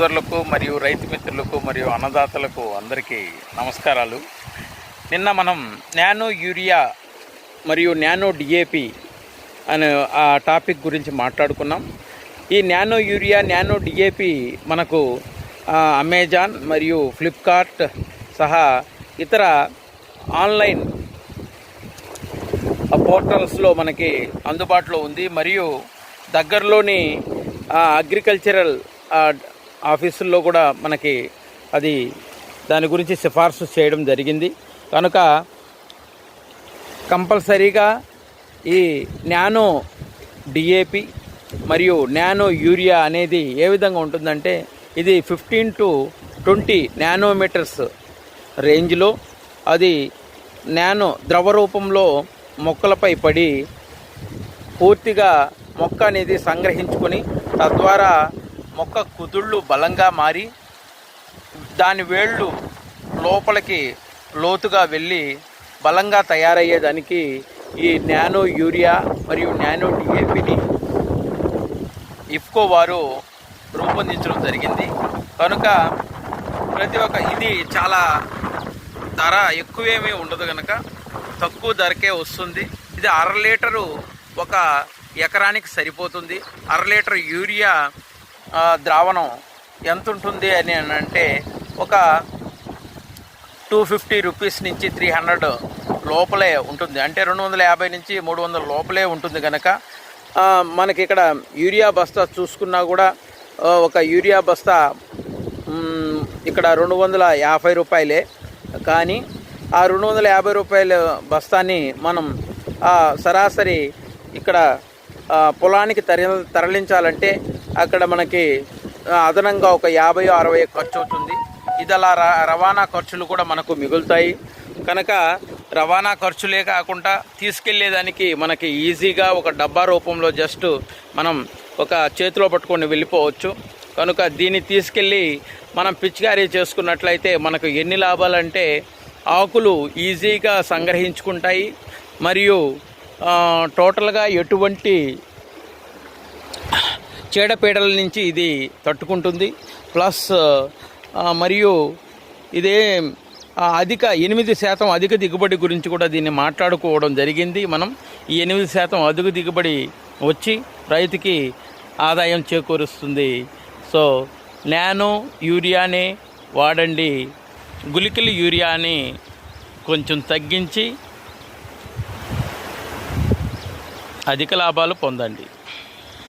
సోదరులకు మరియు రైతు మిత్రులకు మరియు అన్నదాతలకు అందరికీ నమస్కారాలు. నిన్న మనం నానో యూరియా మరియు నానో డిఏపి అనే ఆ టాపిక్ గురించి మాట్లాడుకున్నాం. ఈ నానో యూరియా నానో డిఏపి మనకు అమెజాన్ మరియు ఫ్లిప్కార్ట్ సహా ఇతర ఆన్లైన్ పోర్టల్స్లో మనకి అందుబాటులో ఉంది. మరియు దగ్గరలోని అగ్రికల్చరల్ ఆఫీసుల్లో కూడా మనకి అది దాని గురించి సిఫార్సు చేయడం జరిగింది. కనుక కంపల్సరీగా ఈ నానో డిఏపి మరియు నానో యూరియా అనేది ఏ విధంగా ఉంటుందంటే ఇది ఫిఫ్టీన్ టు ట్వంటీ నానోమీటర్స్ రేంజ్లో అది నానో ద్రవ రూపంలో మొక్కలపై పడి పూర్తిగా మొక్క అనేది సంగ్రహించుకొని తద్వారా మొక్క కుదుళ్ళు బలంగా మారి దాని వేళ్ళు లోపలికి లోతుగా వెళ్ళి బలంగా తయారయ్యేదానికి ఈ నానో యూరియా మరియు నానో డిఏపిని ఇఫ్కో వారు రూపొందించడం జరిగింది. కనుక ప్రతి ఒక్క ఇది చాలా ధర ఎక్కువేమీ ఉండదు కనుక తక్కువ ధరకే వస్తుంది. ఇది అర లీటరు ఒక ఎకరానికి సరిపోతుంది. అర లీటర్ యూరియా ద్రావణం ఎంత ఉంటుంది అని అంటే ఒక టూ ఫిఫ్టీ రూపీస్ నుంచి త్రీ హండ్రెడ్ లోపలే ఉంటుంది. అంటే రెండు వందల యాభై నుంచి మూడు వందల లోపలే ఉంటుంది కనుక మనకి ఇక్కడ యూరియా బస్తా చూసుకున్నా కూడా ఒక యూరియా బస్తా ఇక్కడ రెండు వందల యాభై రూపాయలే. కానీ ఆ రెండు వందల యాభై రూపాయల బస్తాని మనం సరాసరి ఇక్కడ పొలానికి తర తరలించాలంటే అక్కడ మనకి అదనంగా ఒక యాభై అరవై ఖర్చు అవుతుంది. ఇది అలా ర- రవాణా ఖర్చులు కూడా మనకు మిగులుతాయి. కనుక రవాణా ఖర్చులే కాకుండా తీసుకెళ్ళేదానికి మనకి ఈజీగా ఒక డబ్బా రూపంలో జస్ట్ మనం ఒక చేతిలో పట్టుకొని వెళ్ళిపోవచ్చు. కనుక దీన్ని తీసుకెళ్ళి మనం పిచికారీ చేసుకున్నట్లయితే మనకు ఎన్ని లాభాలంటే ఆకులు ఈజీగా సంగ్రహించుకుంటాయి. మరియు టోటల్గా ఎటువంటి చీడపీడల నుంచి ఇది తట్టుకుంటుంది. ప్లస్ మరియు ఇదే అధిక ఎనిమిది శాతం అధిక దిగుబడి గురించి కూడా దీన్ని మాట్లాడుకోవడం జరిగింది. మనం ఈ ఎనిమిది శాతం అధిక దిగుబడి వచ్చి రైతుకి ఆదాయం చేకూరుస్తుంది. సో నానో యూరియానే వాడండి. గులికలు యూరియాని కొంచెం తగ్గించి అధిక లాభాలు పొందండి.